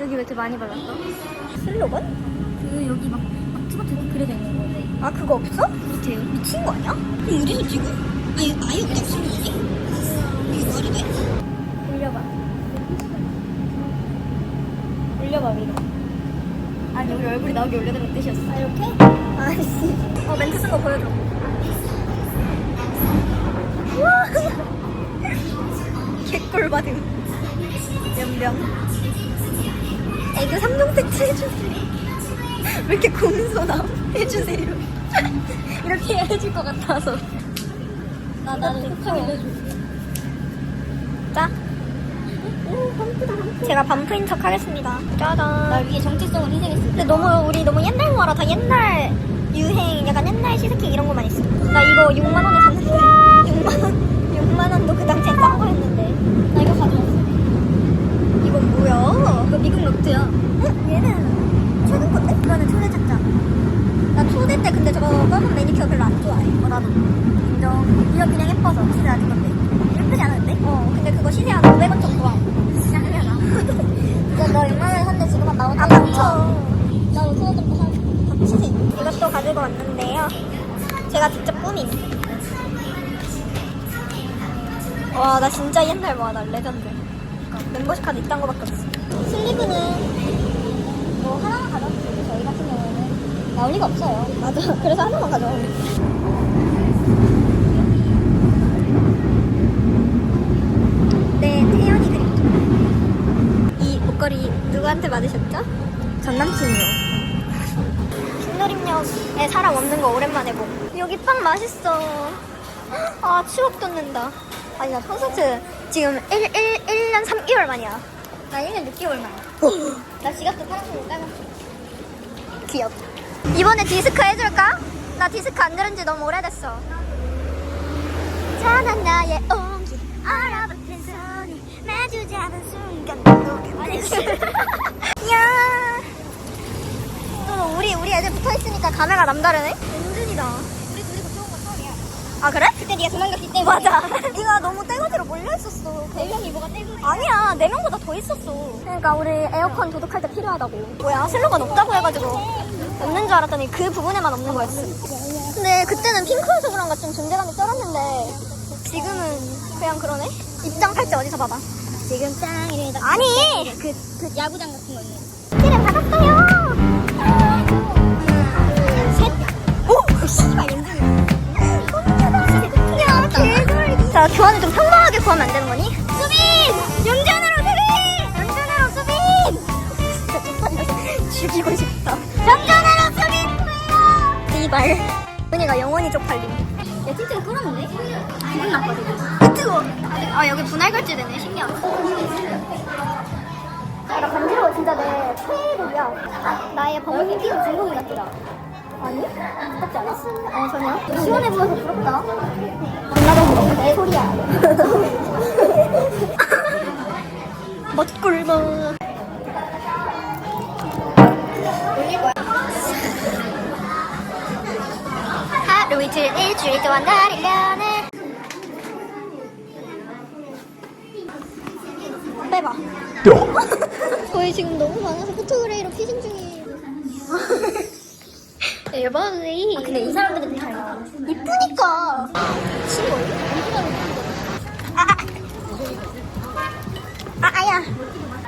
여기 왜 이렇게 많이 발랐어? 슬로건? 그 여기 막, 막 이렇게 그려져 있는 거네. 아 그거 없어? 밑에요. 미친 거 아니야? 이거 어디서 찍어? 아니 아예 그냥 슬로건이? 이게 말이 돼? 올려봐. 올려봐 위로. 아니 우리 얼굴이 나오게 올려달라는 뜻이었어. 아 이렇게? 아이씨 어 멘트 쓴 거 보여줘 우와 개꿀 받음 연병 애교 3종 세트 해주세요. 왜 이렇게 공손함 해주세요. 이렇게 해줄 것 같아서. 나 나를 톡하게. 해줘. 자 제가 반프인 척 하겠습니다. 짜잔. 날 위해 정체성을 희생했어. 근데 너무 우리 너무 옛날 모아라 다 옛날 유행 약간 옛날 시스킹 이런 것만 있어. 나 이거 6만 원에 샀는데 6만 원 6만 원도 그 당시에 싼 거였는데 나 이거 가져왔어. 이건 뭐야 이거 미국 노트야. 응? 얘는 최근 건데? 이거는 초대 착장 나 초대 때 근데 저거 검은 매니큐어 별로 안 좋아해 어 나도 인정 이거 그냥 예뻐서 시세 아는 건데 예쁘지 않은데? 어 근데 그거 시세 한 500원 정도 하고 쌍이야 이거 너 6만 원에 샀는데 지금 한 나오는 아 망쳐 나 5천 원 정도 사. 박치지 이것도 가지고 왔는데요 제가 직접 꾸민 와나 진짜 옛날 뭐야 나 레전드 멤버십 카드 이딴 거밖에 없어 슬리브는 뭐 하나만 가져왔어요. 저희 같은 경우에는 나올 리가 없어요. 맞아 그래서 하나만 가져와 네 목걸이 누구한테 받으셨죠? 전 남친이요 킹노림역에 사람 없는 거 오랜만에 보고 여기 빵 맛있어 아 추억 돋는다 아니 나 콘서트 지금 1, 1, 1년 3개월 만이야 나 1년 6개월 만. 나 지갑도 파란색으로 깔았어. 귀엽다. 이번에 디스크 해줄까? 나 디스크 안 들은 지 너무 오래됐어. 찬한 나의 온기 얼어붙은 손이 마주 잡은 순간 아니 야. 또 우리 우리 애들 붙어 있으니까 감회가 남다르네. 은근이다. 우리 둘이 붙여온 거 처음이야. 아 그래? 그때 네가 도망갔기 때문에. 맞아. 네가 너무 떼거지로 몰려 있었어. 네 명이 뭐가 떼고. 아니야, 네 명보다 더 있었어. 그러니까 우리 에어컨 도둑할 때 필요하다고. 뭐야, 슬로건 없다고 해가지고 없는 줄 알았더니 그 부분에만 없는 거였어. 근데 그때는 핑크여서 그런가 좀 존재감이 쩔었는데 지금은 그냥 그러네? 입장 팔찌 어디서 봐봐. 지금 짱 이래다. 아니! 그, 그 야구장 같은 거 있는. 티를 받았어요! 자, 교환을 좀 평범하게 구하면 안 되는 거니? 수빈! 연준으로 수빈! 연준으로 수빈! 진짜 죽이고 싶다. 연준으로 수빈! 씨발. 은이가 영원히 쪽팔림. 야, 틴트가 끓었는데? 기분 나빠지고. 아, 뜨거워. 아, 여기 분할 결제되네. 신기하다. 아, 나 간지러워. 진짜 내 최애곡이야. 아, 나의 피부 중국인 같더라. 아니? 같지 않아? 어, 전혀. 시원해 보여서 부럽다. 나도 부러워. 내 소리야. 멋꿀버. 올릴 거야. 하루 이틀 일주일 동안 날 1년을 빼봐. 저희 지금 너무 많아서 포토그레이로 피싱 중이에요. 대박이. 아, 근데 이 사람들은 다. 이쁘니까. 친구. 아, 아. 아, 아야.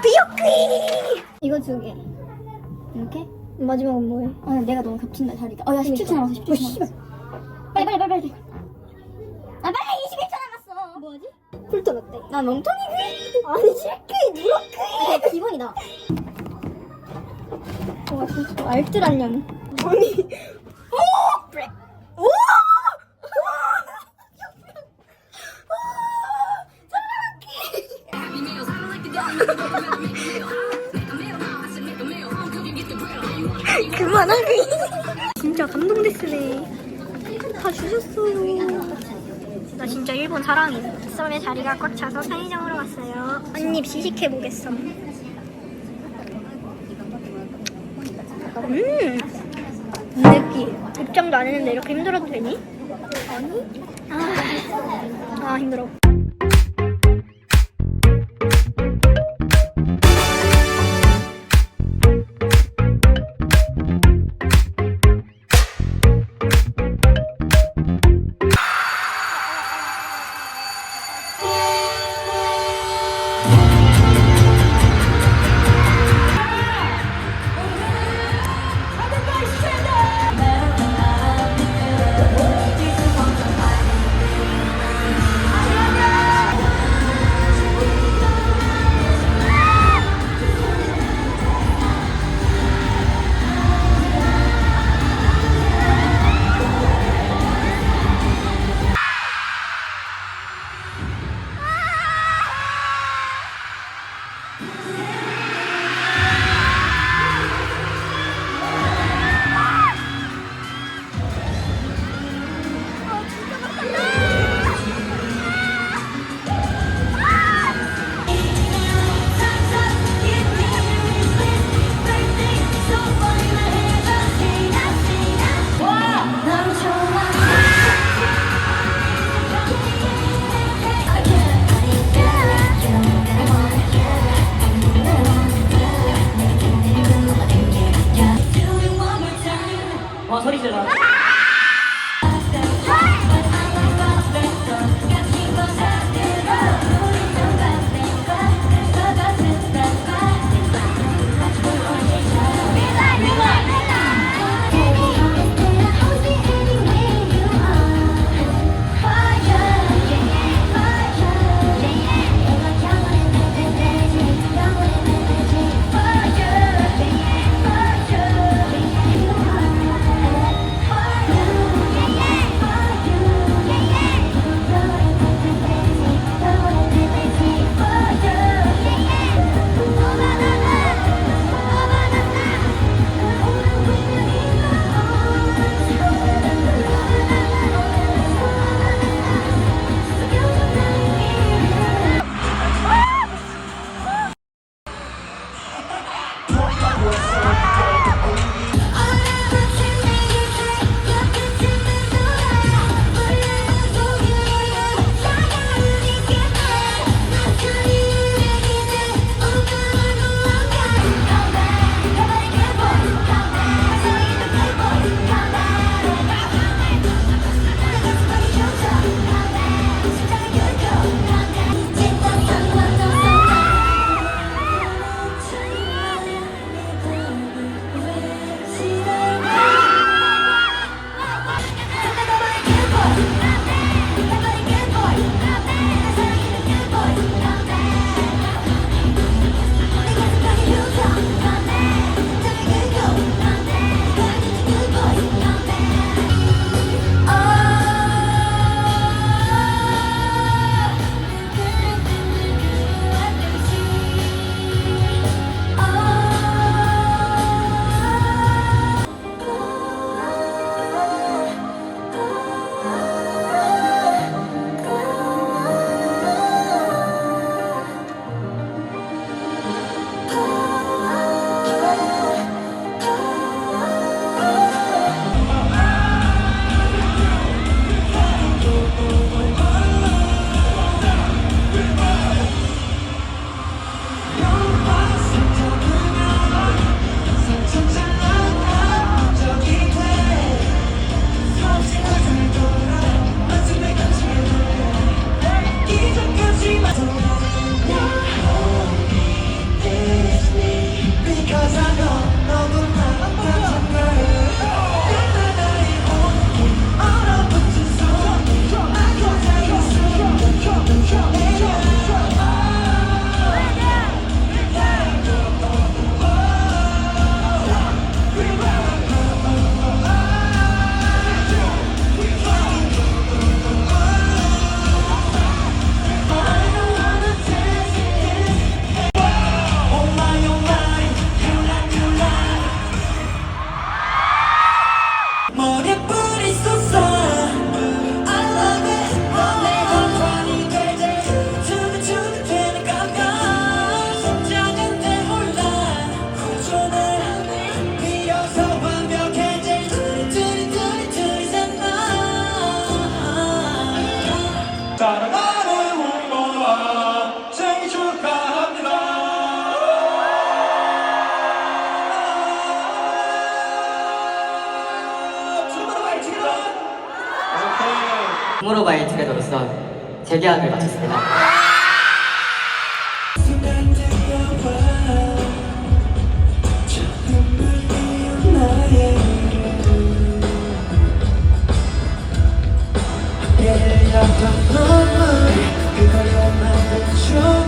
비오크이. 이거 두 개. 이렇게? 마지막은 뭐해? 아, 내가 너무 겹친다, 자리가. 어, 야, 17초 남았어, 17초 남았어. 빨리, 빨리, 빨리, 빨리. 아, 빨리! 21초 남았어! 뭐하지? 쿨톤 어때? 나 멍텅이 아니, 실크이, 누렇크이. 아, 기본이다. 와, 진짜 알뜰한 년. 아니. 오! 오! 그만하기. 진짜 감동됐으네. 다 주셨어요. 나 진짜 일본 사랑해. 썸의 자리가 꽉 차서 편의점으로 왔어요. 한입 시식해 보겠어. 음. 입장도 안 했는데 이렇게 힘들어도 되니? 아니. 아, 아 힘들어. 투모로우 바이 투게더로서 재계약을 마쳤습니다. 그걸 만든 줄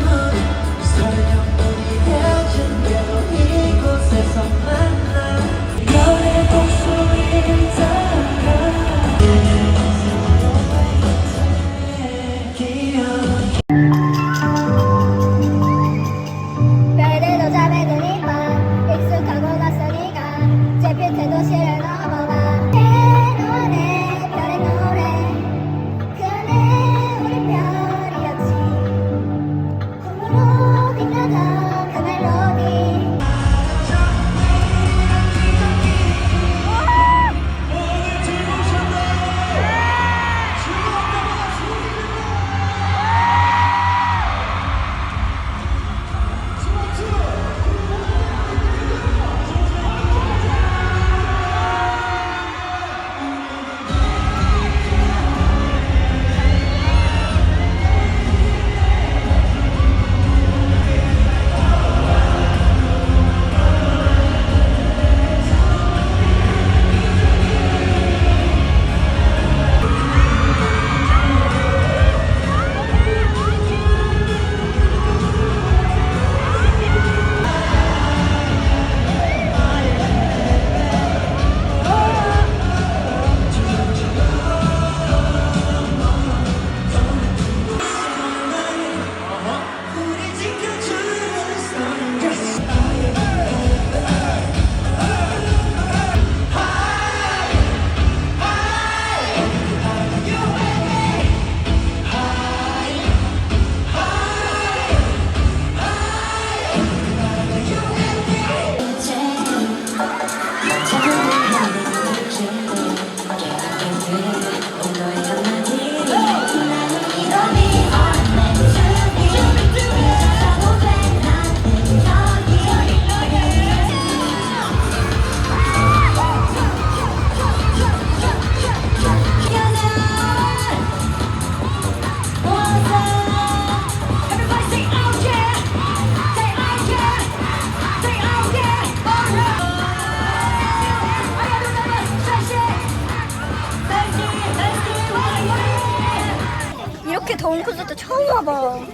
와봐.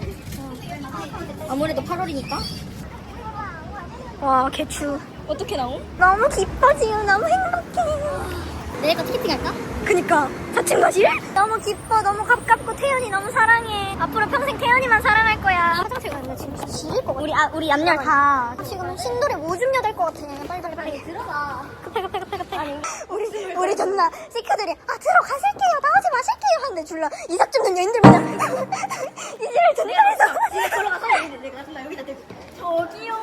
아무래도 8월이니까. 와, 개추. 어떻게 나옴? 너무 기뻐, 지금. 너무 행복해. 내일 거 티켓팅 할까? 그니까 4층 가실? 너무 기뻐 너무 가깝고 태연이 너무 사랑해 앞으로 평생 태연이만 사랑할 거야 화장실 가면 진짜 지릴 거 같아 우리 아 우리 얌얌 다 지금 신도래 오줌 여될 것 같아 빨리 빨리 빨리 들어가 우리 우리 존나 시크들이 아 들어가실게요 나오지 마실게요 하는데 졸라 이삭 줍는 여인들마냥 이지를 전달해서 걸어가서 여기 내가 나 여기다 대고. 저기요.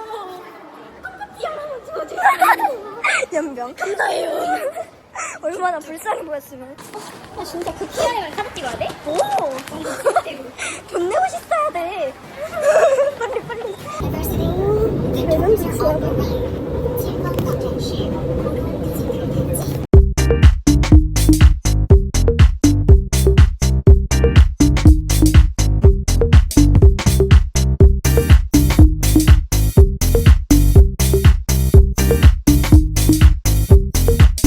연병 감사해요 얼마나 불쌍해 보였으면 아, 진짜 그 키아이랑 사진 찍어야 돼? 오! 돈 내고 싶어야 돼. 빨리 빨리. 매번 직수하고. 是。